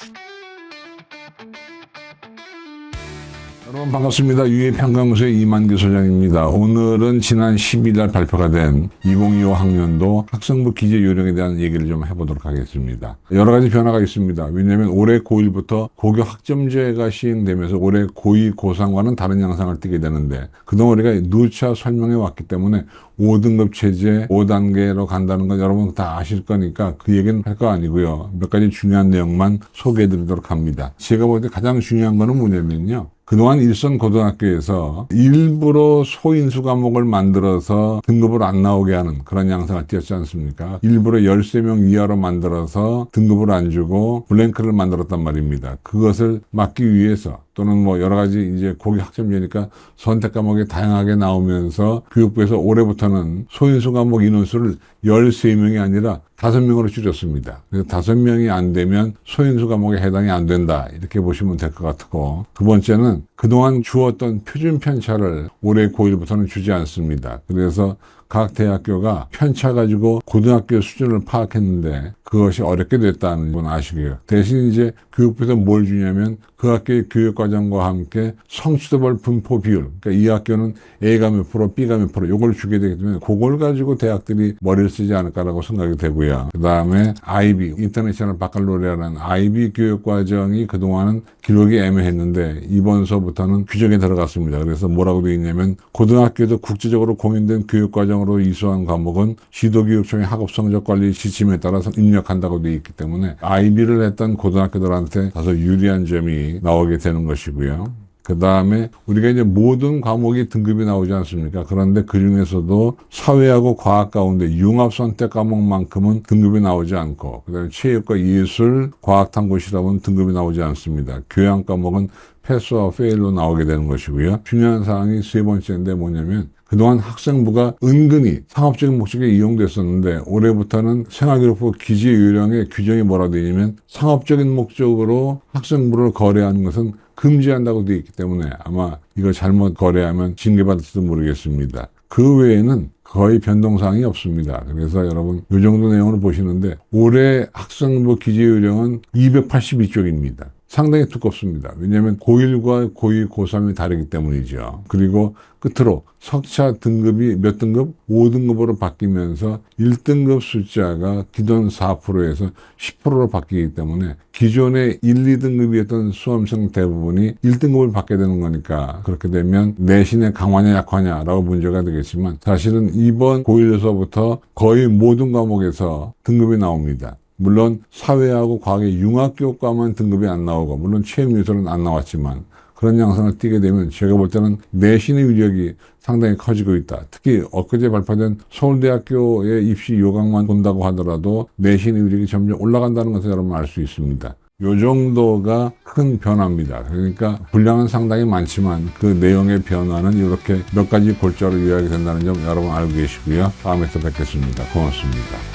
Thank you. 여러분 반갑습니다. 유해평강무소의 이만기 소장입니다. 오늘은 지난 10일 날 발표가 된 2025 학년도 학생부 기재 요령에 대한 얘기를 좀 해보도록 하겠습니다. 여러 가지 변화가 있습니다. 왜냐하면 올해 고1부터 고교 학점제가 시행되면서 올해 고2, 고3과는 다른 양상을 띠게 되는데 그동안 우리가 누차 설명해 왔기 때문에 5등급 체제 5단계로 간다는 건 여러분 다 아실 거니까 그 얘기는 할 거 아니고요. 몇 가지 중요한 내용만 소개해 드리도록 합니다. 제가 볼 때 가장 중요한 거는 뭐냐면요. 그동안 일선 고등학교에서 일부러 소인수 과목을 만들어서 등급을 안 나오게 하는 그런 양상을 띄었지 않습니까? 일부러 13명 이하로 만들어서 등급을 안 주고 블랭크를 만들었단 말입니다. 그것을 막기 위해서 또는 뭐 여러 가지 이제 고교 학점제니까 선택 과목이 다양하게 나오면서 교육부에서 올해부터는 소인수 과목 인원수를 13명이 아니라 5명으로 줄였습니다. 그래서 5명이 안 되면 소인수 과목에 해당이 안 된다. 이렇게 보시면 될 것 같고. 두 번째는 그동안 주었던 표준 편차를 올해 고1부터는 주지 않습니다. 그래서 각 대학교가 편차 가지고 고등학교 수준을 파악했는데 그것이 어렵게 됐다는 건 아시고요. 대신 이제 교육부에서 뭘 주냐면 그 학교의 교육과정과 함께 성취도별 분포 비율, 그러니까 이 학교는 A가 몇 프로, B가 몇 프로, 요걸 주게 되기 때문에 그걸 가지고 대학들이 머리를 쓰지 않을까라고 생각이 되고요. 그 다음에 IB, 인터내셔널 바칼로레아라는 IB 교육과정이 그동안은 기록이 애매했는데 이번서부터는 규정에 들어갔습니다. 그래서 뭐라고 되어 있냐면 고등학교도 국제적으로 공인된 교육과정 으로 이수한 과목은 지도교육청의 학업성적관리 지침에 따라서 입력한다고 되어 있기 때문에 IB를 했던 고등학교들한테 다소 유리한 점이 나오게 되는 것이고요. 그 다음에 우리가 이제 모든 과목이 등급이 나오지 않습니까? 그런데 그 중에서도 사회하고 과학 가운데 융합 선택 과목만큼은 등급이 나오지 않고, 그 다음에 체육과 예술, 과학 탐구 실험은 등급이 나오지 않습니다. 교양 과목은 패스와 페일로 나오게 되는 것이고요. 중요한 사항이 세 번째인데 뭐냐면 그동안 학생부가 은근히 상업적인 목적에 이용됐었는데 올해부터는 생활기록부 기재 요령의 규정이 뭐라 되어 있냐면 상업적인 목적으로 학생부를 거래하는 것은 금지한다고 되어 있기 때문에 아마 이걸 잘못 거래하면 징계받을지도 모르겠습니다. 그 외에는 거의 변동사항이 없습니다. 그래서 여러분 이 정도 내용을 보시는데 올해 학생부 기재 요령은 282쪽입니다. 상당히 두껍습니다. 왜냐하면 고1과 고2, 고3이 다르기 때문이죠. 그리고 끝으로 석차 등급이 몇 등급? 5등급으로 바뀌면서 1등급 숫자가 기존 4%에서 10%로 바뀌기 때문에 기존의 1, 2등급이었던 수험생 대부분이 1등급을 받게 되는 거니까 그렇게 되면 내신의 강화냐 약화냐라고 문제가 되겠지만 사실은 이번 고1에서부터 거의 모든 과목에서 등급이 나옵니다. 물론 사회하고 과학의 융합교과만 등급이 안 나오고 물론 체육예술은 안 나왔지만 그런 양상을 띠게 되면 제가 볼 때는 내신의 위력이 상당히 커지고 있다. 특히 엊그제 발표된 서울대학교의 입시 요강만 본다고 하더라도 내신의 위력이 점점 올라간다는 것을 여러분 알 수 있습니다. 요 정도가 큰 변화입니다. 그러니까 분량은 상당히 많지만 그 내용의 변화는 이렇게 몇 가지 골자로 요약이 된다는 점 여러분 알고 계시고요. 다음에 또 뵙겠습니다. 고맙습니다.